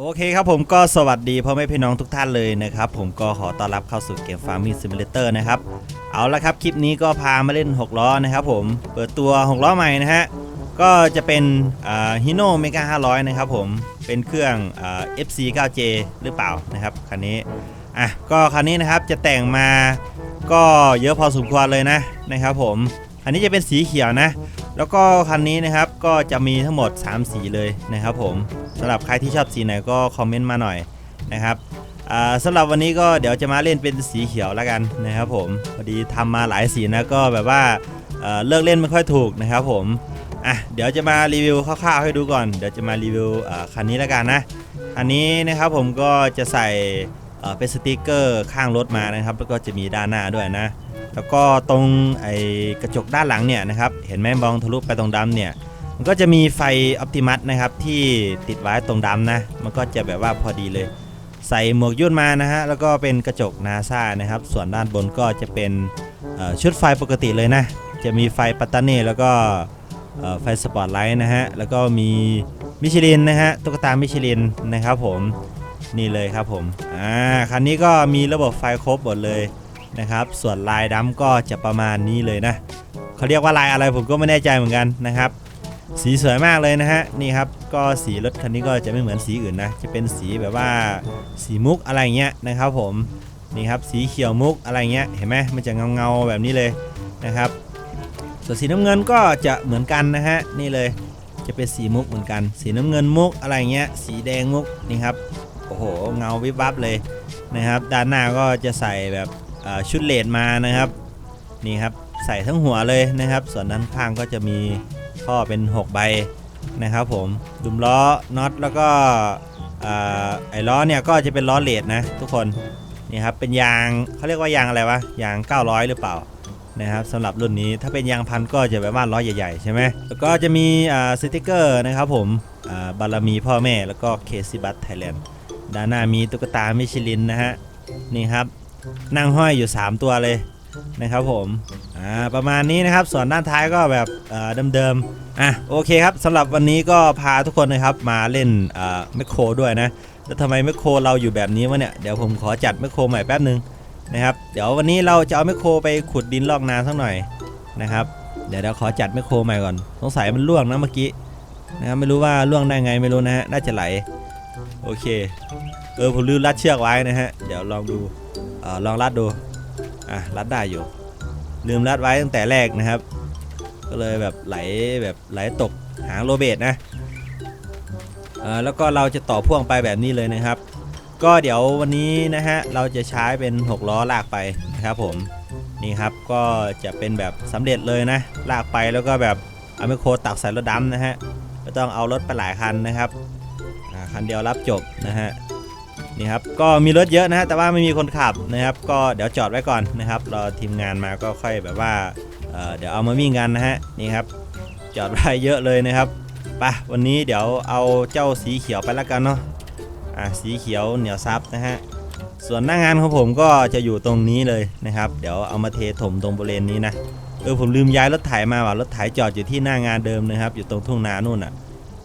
โอเคครับผมก็สวัสดีพ่อแม่พี่น้องทุกท่านเลยนะครับผมก็ขอต้อนรับเข้าสู่เกม Farming Simulator นะครับเอาละครับคลิปนี้ก็พามาเล่น 6 ล้อนะครับผมเปิดตัว 6 ล้อใหม่นะฮะก็จะเป็นฮิโน่เมกา500 นะครับผมเป็นเครื่องอ่า FC 9J หรือเปล่านะครับคันนี้อะก็คันนี้นะครับจะแต่งมาก็เยอะพอสมควรเลยนะนะครับผมคันนี้จะเป็นสีเขียวนะ แล้วก็คันนี้นะครับก็จะมีทั้งหมด 3 สีเลยนะครับผมสำหรับใครที่ชอบสีไหนก็คอมเมนต์มาหน่อยนะครับอ่าสำหรับวันนี้ก็เดี๋ยวจะมาเล่นเป็นสีเขียวแล้วกันนะครับผมพอดีทำมาหลายสีนะก็แบบว่าเเลือกเล่นไม่ค่อยถูกนะครับผมอะเดี๋ยวจะมารีวิวคร่าวๆให้ดูก่อน เดี๋ยวจะมารีวิวคันนี้แล้วกันนะอันนี้นะครับผมก็จะใส่เป็นสติกเกอร์ข้างรถมานะครับ แล้วก็จะมีด้านหน้าด้วยนะ แล้วก็ตรงไอ้กระจกด้านหลังเนี่ยนะครับ เห็นไหมมองทะลุไปตรงดำเนี่ย มันก็จะมีไฟออ t ติมัสนะครับที่ติดไว้ตรงดำนะ มันก็จะแบบว่าพอดีเลย ใส่หมวกยุ่นมานะฮะ แล้วก็เป็นกระจกนาซานะครับ ส่วนด้านบนก็จะเป็นชุดไฟปกติเลยนะ จะมีไฟปัตตานีแล้วก็ไฟสปอตไลท์นะฮะ แล้วก็มีมิชลินนะฮะ ตุ๊กตามิชลินนะครับผม นี่เลยครับผม อ่า คันนี้ก็มีระบบไฟครบหมดเลย นะครับ ส่วนลายดำก็จะประมาณนี้เลยนะเขาเรียกว่าลายอะไรผมก็ไม่แน่ใจเหมือนกันนะครับ สีสวยมากเลยนะฮะนี่ครับก็สีรถคันนี้ก็จะไม่เหมือนสีอื่นนะจะเป็นสีแบบว่าสีมุกอะไรเงี้ยนะครับ ผมนี่ครับสีเขียวมุกอะไรเงี้ยเห็นไหมมันจะเงาเงาแบบนี้เลยนะครับ ส่วนสีน้ำเงินก็จะเหมือนกันนะฮะนี่เลยจะเป็นสีมุกเหมือนกัน สีน้ำเงินมุกอะไรเงี้ยสีแดงมุกนี่ครับโอ้โหเงาวิบวับเลยนะครับ ด้านหน้าก็จะใส่แบบ ชุดเลดมานะครับนี่ครับใส่ทั้งหัวเลยนะครับ ส่วนด้านข้างก็จะมีท่อเป็น 6 ใบนะครับผมดุมล้อน็อตแล้วก็ไอ้ล้อเนี่ยก็จะเป็นล้อเลดนะทุกคนนี่ครับเป็นยางเขาเรียกว่ายางอะไรวะยาง 900 หรือเปล่านะครับสำหรับรุ่นนี้ถ้าเป็นยางพันก็จะแบบว่าล้อใหญ่ๆใช่ไหมแล้วก็จะมีสติกเกอร์นะครับผมบารมีพ่อแม่แล้วก็เคซิบัตไทยแลนด์ด้านหน้ามีตุ๊กตามิชลินนะฮะนี่ครับ นั่งห้อยอยู่ 3 ตัวเลยนะครับผมอ่าประมาณนี้นะครับส่วนด้านท้ายก็แบบเดิมๆอะโอเคครับสำหรับวันนี้ก็พาทุกคนนะครับมาเล่นแมคโครด้วยนะแล้วทำไมแมคโครเราอยู่แบบนี้วะเนี่ยเดี๋ยวผมขอจัดแมคโครใหม่แป๊บนึงนะครับเดี๋ยววันนี้เราจะเอาแมคโครไปขุดดินลอกนาสักหน่อยนะครับเดี๋ยวเราขอจัดแมคโครใหม่ก่อนสงสัยมันล่วงนะเมื่อกี้นะครับไม่รู้ว่าล่วงได้ไงไม่รู้นะฮะน่าจะไหลโอเคเออผมลืมรัดเชือกไว้นะฮะเดี๋ยวลองดู อลองรัดดู อะรัดได้อยู่ ลืมรัดไว้ตั้งแต่แรกนะครับ ก็เลยแบบไหลแบบไหลตกหางโรเบตนะเออแล้วก็เราจะต่อพ่วงไปแบบนี้เลยนะครับ ก็เดี๋ยววันนี้นะฮะเราจะใช้เป็น 6 ล้อลากไปนะครับผมนี่ครับก็จะเป็นแบบสำเร็จเลยนะ ลากไปแล้วก็แบบเอาไมโครตักใส่รถดำนะฮะไม่ต้องเอารถไปหลายคันนะครับคันเดียวรับจบนะฮะ นี่ครับก็มีรถเยอะนะฮะแต่ว่าไม่มีคนขับนะครับ ก็เดี๋ยวจอดไว้ก่อนนะครับรอทีมงานมาก็ค่อยแบบว่าเเดี๋ยวเอามาวิ่งกันนะฮะนี่ครับ จอดไว้เยอะเลยนะครับปะวันนี้เดี๋ยวเอาเจ้าสีเขียวไปแล้วกันเนาะอะสีเขียวเหนียวซับนะฮะส่วนหน้างานของผมก็จะอยู่ตรงนี้เลยนะครับ เดี๋ยวเอามาเทถมตรงบริเวณนี้นะเออผมลืมย้ายรถไถมาว่ะรถไถจอดอยู่ที่หน้างานเดิมนะครับ อยู่ตรงทุ่งนานู่นอะ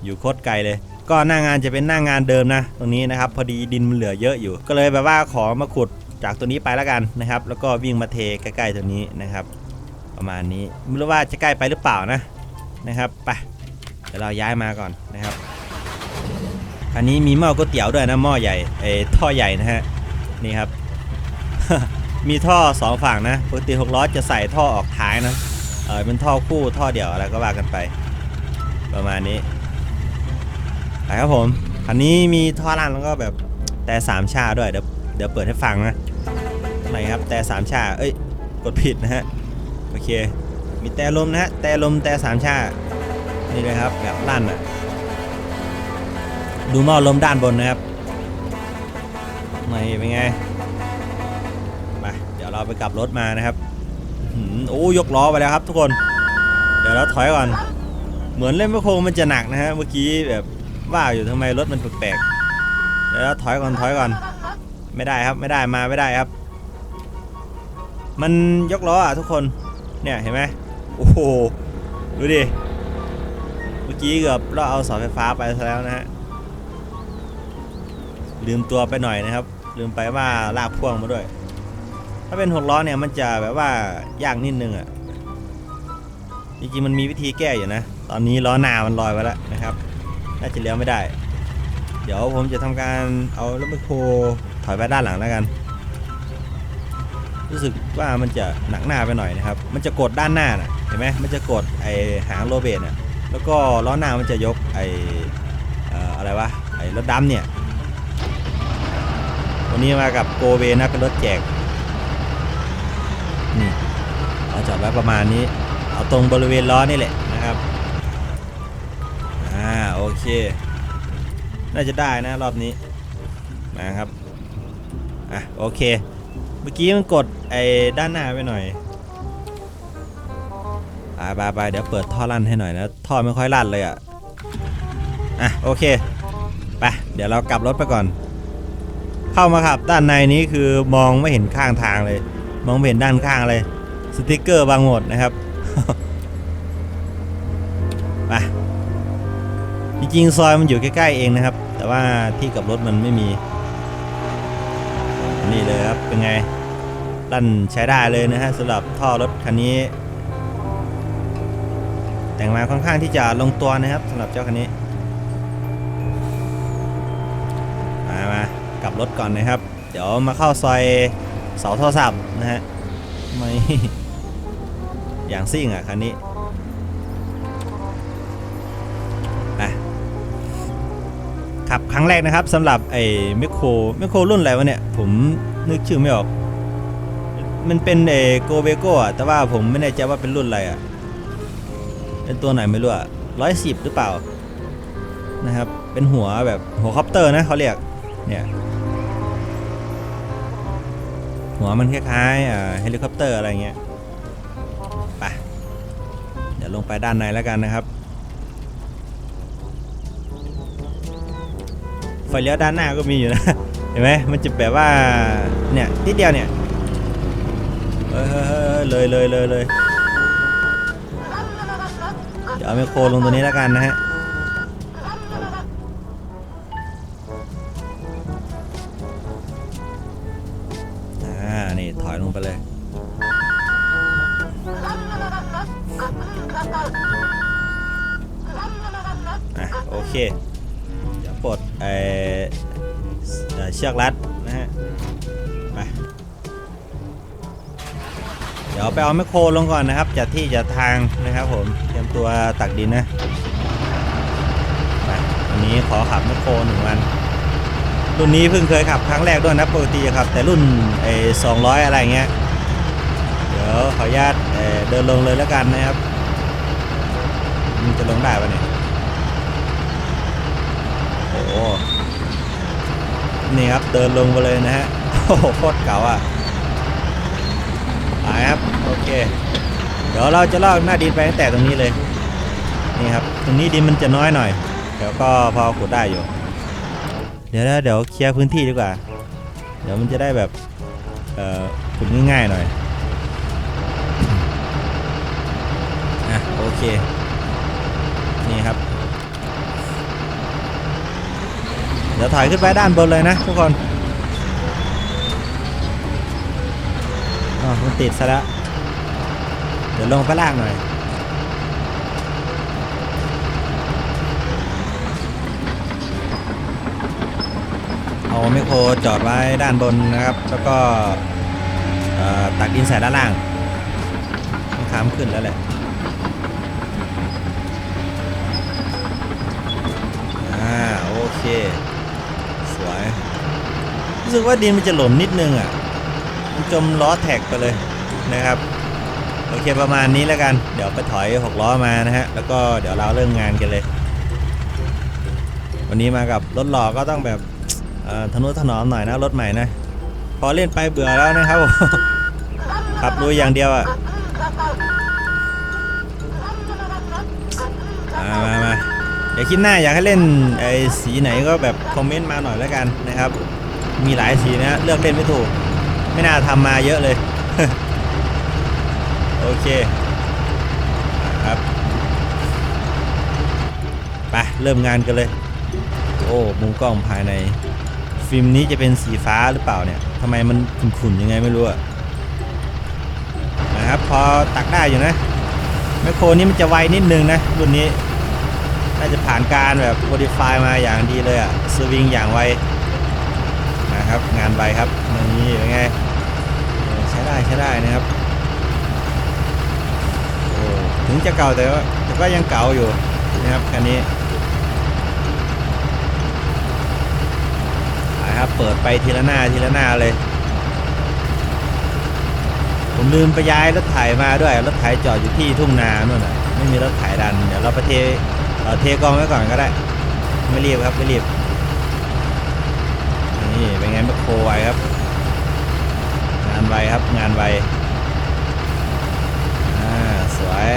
อยู่โคตรไกลเลย ก็หน้างานจะเป็นหน้างานเดิมนะ ตรงนี้นะครับพอดีดินมันเหลือเยอะอยู่ ก็เลยแบบว่าขอมาขุดจากตัวนี้ไปแล้วกันนะครับ แล้วก็วิ่งมาเทใกล้ๆตัวนี้นะครับ ประมาณนี้ไม่รู้ว่าจะใกล้ไปหรือเปล่านะนะครับไปเดี๋ยวเราย้ายมาก่อนนะครับ อันนี้มีหม้อก๋วยเตี๋ยวด้วยนะหม้อใหญ่เออท่อใหญ่นะฮะนี่ครับ มีท่อสองฝั่งนะปกติหกล้อจะใส่ท่อออกท้ายนะเออเป็นท่อคู่ท่อเดี่ยวอะไรก็ว่ากันไป ประมาณนี้ ไปครับผมคันนี้มีท่อล่างแล้วก็แบบแต่สามชาด้วยเดี๋ยวเดี๋ยวเปิดให้ฟังนะไหนครับแต่สามชาเอ้ยกดผิดนะฮะโอเค มีแต่ลมนะฮะแต่ลมแต่สามชานี่เลยครับแบบลั่นอะดูหม้อลมด้านบนนะครับไหนเป็นไงไปเดี๋ยวเราไปกลับรถมานะครับอื้อหือโอ้ยกล้อไปแล้วครับทุกคน เดี๋ยวเราถอยก่อน เหมือนเล่นแมคโครมันจะหนักนะฮะเมื่อกี้แบบ ว่าอยู่ทำไมรถมันแปลกๆเดี๋ยวถอยก่อนถอยก่อน ไม่ได้ครับไม่ได้มาไม่ได้ครับ มันยกล้ออะทุกคนเนี่ยเห็นไหมโอ้โหดูดิเมื่อกี้เกือบเราเอาเสาไฟฟ้าไปซะแล้วนะฮะลืมตัวไปหน่อยนะครับ ลืมไปว่าลากพ่วงมาด้วย ถ้าเป็นหกล้อเนี่ยมันจะแบบว่ายากนิดนึงอะ่ะจริงๆมันมีวิธีแก้อยู่นะ ตอนนี้ล้อหน้ามันลอยไปแล้วนะครับ น่าจะเลี้ยวไม่ได้ เดี๋ยวผมจะทำการเอารถแมคโครถอยไปด้านหลังแล้วกัน รู้สึกว่ามันจะหนักหน้าไปหน่อยนะครับ มันจะกดด้านหน้าน่ะเห็นไหมมันจะกดไอหางโรเบตน่ะแล้วก็ล้อหน้ามันจะยกไออะไรวะไอรถดำเนี่ยวันนี้มากับโกเวนะเป็นรถแจกนี่เราจอดไว้ประมาณนี้ เอาตรงบริเวณล้อนี่แหละ เค น่าจะได้นะรอบนี้ มาครับ อะโอเค เมื่อกี้มันกดไอ้ด้านหน้าไปหน่อยไปไปไปเดี๋ยวเปิดท่อลั่นให้หน่อยนะ ท่อไม่ค่อยลั่นเลยอะ อะโอเค ไป เดี๋ยวเรากลับรถไปก่อน เข้ามาขับด้านในนี้คือมองไม่เห็นข้างทางเลย มองไม่เห็นด้านข้างเลย สติกเกอร์บางหมดนะครับ จริงๆซอยมันอยู่ใกล้ๆเองนะครับ แต่ว่าที่กับรถมันไม่มี นี่เลยครับเป็นไงลั่นใช้ได้เลยนะฮะสำหรับท่อรถคันนี้ แต่งมาค่อนข้างที่จะลงตัวนะครับสำหรับเจ้าคันนี้มามากลับรถก่อนนะครับ เดี๋ยวมาเข้าซอยเสาโทรศัพท์นะฮะไม่อย่างซิ่งอะคันนี้ ขับครั้งแรกนะครับสำหรับไอ้แมโครแมโครรุ่นอะไรวะเนี่ย ผมนึกชื่อไม่ออก มันเป็นเอโกเบโก้อะแต่ว่าผมไม่แน่ใจว่าเป็นรุ่นอะไรอะเป็นตัวไหนไม่รู้อะร้อยสิบหรือเปล่านะครับ เป็นหัวแบบหัวคอปเตอร์นะเขาเรียกเนี่ยหัวมันคล้ายๆอ่าเฮลิคอปเตอร์อะไรเงี้ยไปเดี๋ยวลงไปด้านในแล้วกันนะครับ ไฟเลี้ยวด้านหน้าก็มีอยู่นะ เห็นไหมมันจะแบบว่า เนี่ยนิดเดียวเนี่ยเฮ้ยเลยเลยเลยเลยเดี๋ยวเอาไมโครลงตัวนี้แล้วกันนะฮะนี่ถอยลงไปเลยอะโอเค ปลดเอ่อเชือกรัดนะฮะไปเดี๋ยวไปเอาแมคโครลงก่อนนะครับจัดที่จัดทางนะครับผมเตรียมตัวตักดินนะไปวันนี้ขอขับแมคโครหนึ่งวัน รุ่นนี้เพิ่งเคยขับครั้งแรกด้วยนะปกติครับ แต่รุ่นไอ้สองร้อยอะไรเงี้ยเดี๋ยวขออนุญาตเดินลงเลยแล้วกันนะครับมันจะลงได้ปะเนี่ย นี่ครับเดินลงไปเลยนะฮะ โอ้โหโคตรเก่าอะไปครับ โอเค เดี๋ยวเราจะลอกหน้าดินไปตั้งแต่ตรงนี้เลย นี่ครับ ตรงนี้ดินมันจะน้อยหน่อย เดี๋ยวก็พอขุดได้อยู่ เดี๋ยวนะเดี๋ยวเคลียร์พื้นที่ดีกว่า เดี๋ยวมันจะได้แบบ เอ่อ ขุดง่ายๆหน่อย อะ โอเค นี่ครับ เดี๋ยวถอยขึ้นไปด้านบนเลยนะทุกคนอ๋อมันติดซะแล้ว เดี๋ยวลงไปล่างหน่อย เอาไมโครจอดไว้ด้านบนนะครับ แล้วก็ตักดินใส่ด้านล่างต้องค้ามขึ้นแล้วแหละโอเค รู้สึกว่าดินมันจะหล่นนิดนึงอะมันจมล้อแท็กไปเลยนะครับโอเคประมาณนี้แล้วกัน เดี๋ยวไปถอยหกล้อมานะฮะ แล้วก็เดี๋ยวเราเริ่มงานกันเลย วันนี้มากับรถหล่อก็ต้องแบบทนุถนอมหน่อยนะรถใหม่นะ พอเล่นไปเบื่อแล้วนะครับขับลุยอย่างเดียวอะมามามาเดี๋ยวคิดหน้าอยากให้เล่นไอ้สีไหนก็แบบคอมเมนต์มาหน่อยแล้วกันนะครับ มีหลายสีนะเลือกเล่นไม่ถูก ไม่น่าทำมาเยอะเลย โอเคครับไปเริ่มงานกันเลย โอ้มุมกล้องภายใน ฟิล์มนี้จะเป็นสีฟ้าหรือเปล่าเนี่ยทำไมมันขุ่นๆยังไงไม่รู้อะนะครับพอตักได้อยู่นะแมคโครนี้มันจะไวนิดนึงนะรุ่นนี้น่าจะผ่านการแบบโมดิฟายมาอย่างดีเลยอะสวิงอย่างไว นะครับ งานไวครับนี่เป็นไงใช้ได้ใช้ได้นะครับถึงจะเก่าแต่ว่าแต่ก็ยังเก่าอยู่นะครับคันนี้นะครับเปิดไปทีละหน้าทีละหน้าเลย ผมลืมไปย้ายรถไถมาด้วยรถไถจอดอยู่ที่ทุ่งนาโน่นน่ะไม่มีรถไถดันเดี๋ยวเราไปเทเเทกองไว้ก่อนก็ได้ ไม่รีบครับไม่รีบ นี่เป็นไงแมคโครไวครับ งานไวครับงานไวอ่าสวย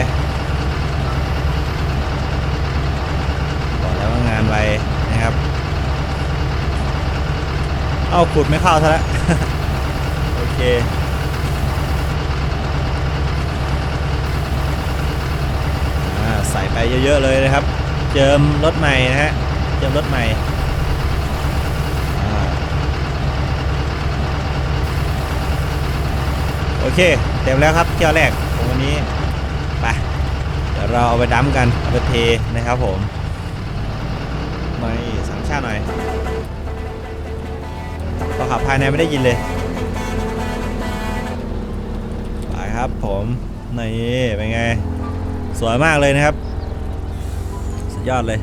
บอกแล้วว่างานไวนะครับ เอาขุดไม่เข้าซะแล้วโอเคใส่ไปเยอะๆเลยนะครับ เจิมรถใหม่นะฮะ เจิมรถใหม่อ่า โอเค เต็มแล้วครับเที่ยวแรกของวันนี้ไปเดี๋ยวเราเอาไปดัมกันเอาไปเทนะครับผมไม่สามชาหน่อยพอขับภายในไม่ได้ยินเลยไปครับผมนี่เป็นไง สวยมากเลยนะครับ สุดยอดเลย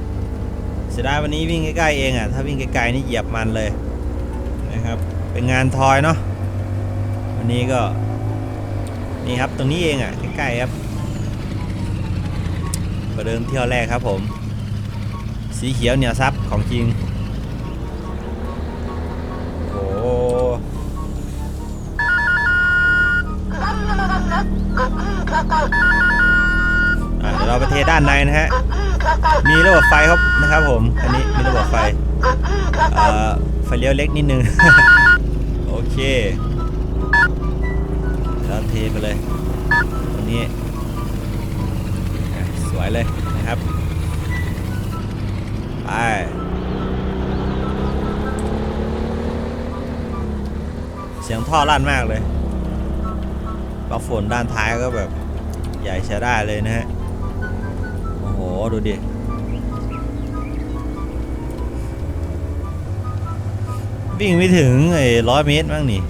เสียดายวันนี้วิ่งใกล้ๆเองอะถ้าวิ่งไกลๆนี่เหยียบมันเลยนะครับ เป็นงานทอยเนาะวันนี้ก็ นี่ครับ ตรงนี้เองอะใกล้ๆครับประเดิมเที่ยวแรกครับผม สีเขียวเหนียวซับของจริงโอ้โหเดี๋ยวเราไปเทด้านในนะฮะ มีระบบไฟครับนะครับผม อันนี้มีระบบไฟไฟเลี้ยวเล็กนิดนึง โอเค เทไปเลยตรงนี้สวยเลยนะครับ ไปเสียงท่อลั่นมากเลยปลั๊กฝนด้านท้ายก็แบบใหญ่ใช้ได้เลยนะฮะ โอ้โห ดูดิ วิ่งไม่ถึงไอ้ร้อยเมตรมั้งนี่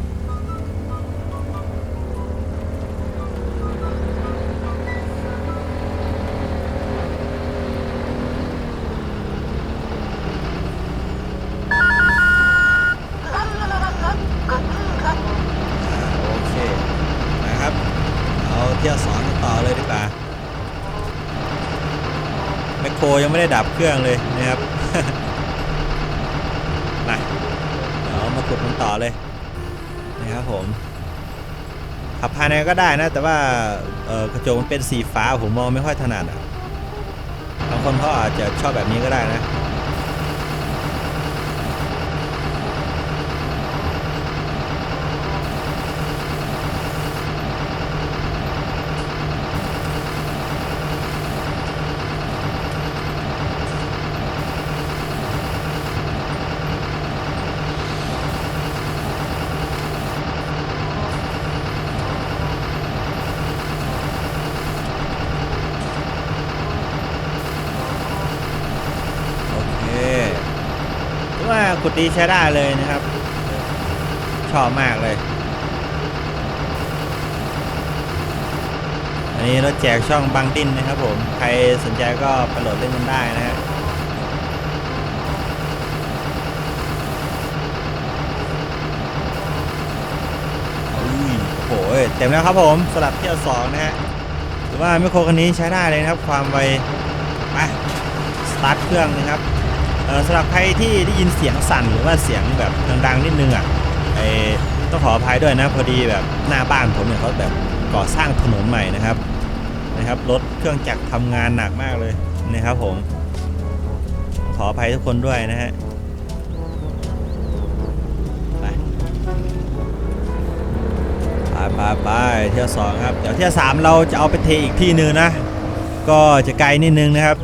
ยังไม่ได้ดับเครื่องเลยนะครับมาเดี๋ยวมาขุดมันต่อเลยนะครับผมขับภายในก็ได้นะ แต่ว่าเออกระจกมันเป็นสีฟ้าผมมองไม่ค่อยถนัดอะบางคนเขาอาจจะชอบแบบนี้ก็ได้นะ โอเค ถือว่าขุดดีใช้ได้เลยนะครับ ชอบมากเลย อันนี้เราแจกช่องบังดินนะครับผม ใครสนใจก็ไปโหลดเล่นกันได้นะฮะอุ้ยโอ้โหเต็มแล้วครับผมสลับเที่ยวสองนะฮะถือว่าไมโครคันนี้ใช้ได้เลยนะครับ ความไวไปสตาร์ทเครื่องนะครับ สำหรับใครที่ได้ยินเสียงสั่นหรือว่าเสียงแบบดังๆนิดนึงอะไอต้องขออภัยด้วยนะพอดีแบบหน้าบ้านผมเนี่ยเขาแบบก่อสร้างถนนใหม่นะครับนะครับรถเครื่องจักรทำงานหนักมากเลยนะครับผม ขออภัยทุกคนด้วยนะฮะไปไปไปเที่ยวสองครับ เดี๋ยวเที่ยวสามเราจะเอาไปเทอีกที่หนึงนะ ก็จะไกลนิดนึงนะครับ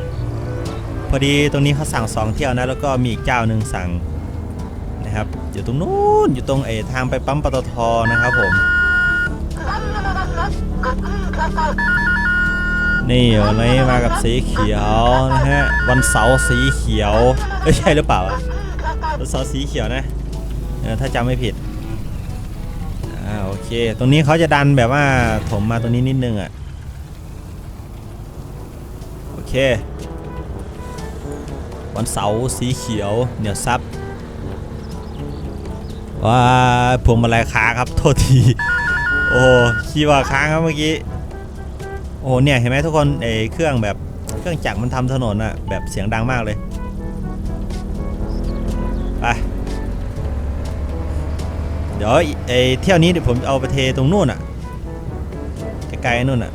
พอดีตรงนี้เขาสั่งสองเที่ยวนะแล้วก็มีอีกเจ้าหนึ่งสั่งนะครับอยู่ตรงนู้นอยู่ตรงเอทางไปปั๊มปตทนะครับผม นี่วันนี้มากับสีเขียวนะฮะวันเสาร์สีเขียวไม่ใช่หรือเปล่าวันเสาร์สีเขียวนะถ้าจำไม่ผิดอ่าโอเค ตรงนี้เขาจะดันแบบว่าถมมาตรงนี้นิดนึงอะโอเค วันเสาร์สีเขียว เหนียวซับว้าพวงมาลัยค้างครับโทษที โอ้คีย์ว่าค้างครับเมื่อกี้ โอ้เนี่ยเห็นไหมทุกคนไอ้เครื่องแบบเครื่องจักรมันทำถนนอะแบบเสียงดังมากเลย ไป เดี๋ยวไอ้เที่ยวนี้เดี๋ยวผมเอาไปเทตรงนู่นอะไกลๆนู่นอะ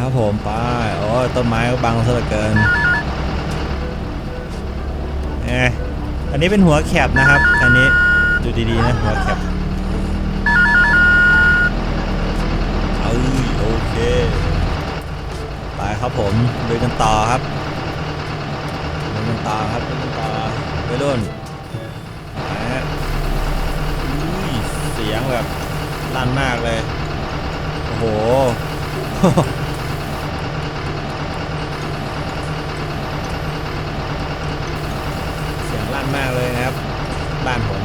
ครับผมไปโอ้ยต้นไม้ก็บังซะเหลือเกินเอ๊อันนี้เป็นหัวแคบนะครับ อันนี้ดูดีๆนะหัวแคบเอ้ยโอเคไปครับผมดูกันต่อครับดูกันต่อครับดูกันต่อไปรุ่นนะฮะอุ้ยเสียงแบบลั่นมากเลย โอ้โห เสียงลั่นมากเลยนะครับ บ้านผม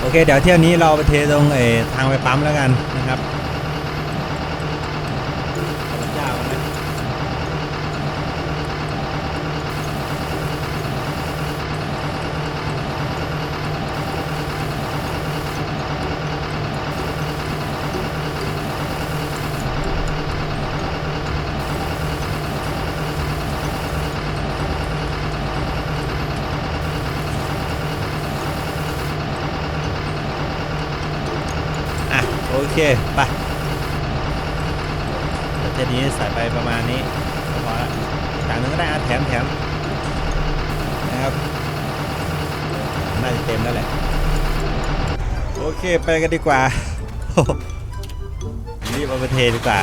โอเค เดี๋ยวเที่ยวนี้เราไปเทตรงเอทางไปปั๊มแล้วกันนะครับเอารถยาวนะอะ โอ เค ไปเที่ยวนี้ใส่ไปประมาณนี้พอละถังนึงก็ได้แถมแถมนะครับน่าจะเต็มแล้วแหละ โอเคไปกันดีกว่ารีบเอาไปเทดีกว่า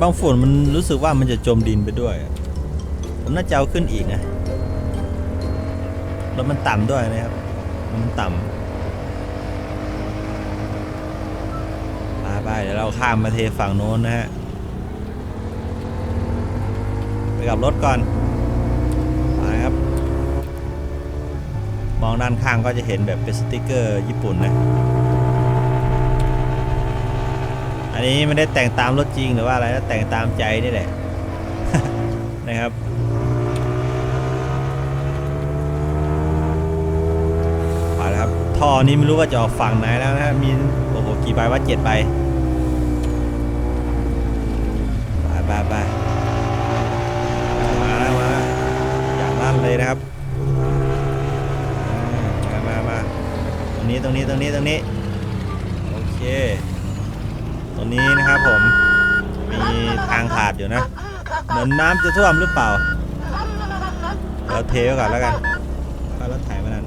บางฝุ่นมันรู้สึกว่ามันจะจมดินไปด้วย ผมน่าจะเอาขึ้นอีกนะแล้วมันต่ำด้วยนะครับ มันต่ำไปไปเดี๋ยวเราข้ามมาเทฝั่งโน้นนะฮะ ไปกับรถก่อนไปครับ มองด้านข้างก็จะเห็นแบบเป็นสติกเกอร์ญี่ปุ่นนะ อันนี้ไม่ได้แต่งตามรถจริงหรือว่าอะไรแต่งตามใจนี่แหละ นะครับไปแล้วครับท่อนี้ไม่รู้ว่าจะออกฝั่งไหนแล้วนะมีโอ้โหกี่ใบว่าเจ็ดใบไปไปไปมาแล้วมาแล้วอย่างลั่นเลยนะครับมามามาตรงนี้ตรงนี้ตรงนี้ตรงนี้โอเค ตรงนี้นะครับผมมีทางขาดอยู่นะเหมือนน้ำจะท่วมหรือเปล่าเดี๋ยวเทไว้ก่อนแล้วกันก็รถไถมานั้น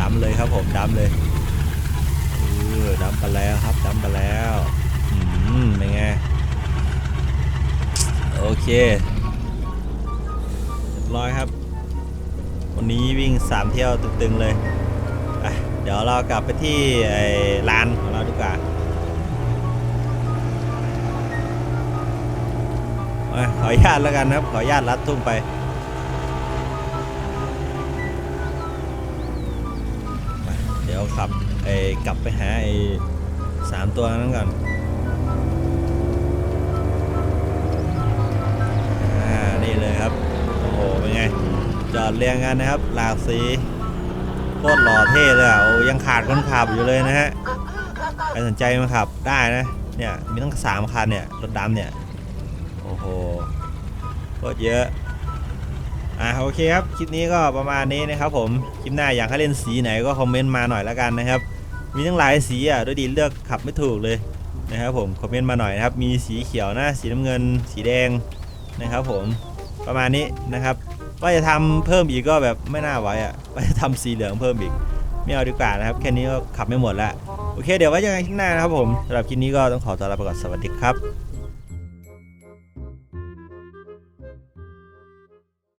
ดำเลยครับผมดำเลยเออดำไปแล้วครับดำไปแล้วอืมเป็นไงโอเคเรียบร้อยครับ วันนี้วิ่งสามเที่ยวตึงๆเลยเดี๋ยวเรากลับไปที่ไอ้ลานของเราดีกว่า ขออนุญาตแล้วกันนะครับ ขออนุญาตลัดทุ่งไป เดี๋ยวขับไอ้กลับไปหาไอ้สามตัวนั้นก่อนอนี่เลยครับ โอ้โห เป็นไง จอดเรียงกันนะครับ หลากสีโคตรหล่อเท่เลยอะโอ้ยังขาดคนขับอยู่เลยนะฮะใครสนใจมาขับได้นะ เนี่ย มีตั้งสามคันเนี่ย รถดำเนี่ย โอ้โหโคตรเยอะ อ่าโอเคครับ คลิปนี้ก็ประมาณนี้นะครับผม คลิปหน้าอยากให้เล่นสีไหนก็คอมเมนต์มาหน่อยละกันนะครับ มีทั้งหลายสีอะด้วยดีเลือกขับไม่ถูกเลยนะครับผม คอมเมนต์มาหน่อยนะครับ มีสีเขียวนะสีน้ำเงิน สีแดงนะครับผม ประมาณนี้นะครับว่าจะทำเพิ่มอีกก็แบบไม่น่าไหวอะว่าจะทำสีเหลืองเพิ่มอีก ไม่เอาดีกว่านะครับ แค่นี้ก็ขับไม่หมดละ โอเค เดี๋ยวไว้เจอกันคลิปหน้านะครับผมสำหรับคลิปนี้ก็ต้องขอตัวลาไปก่อน สวัสดีครับ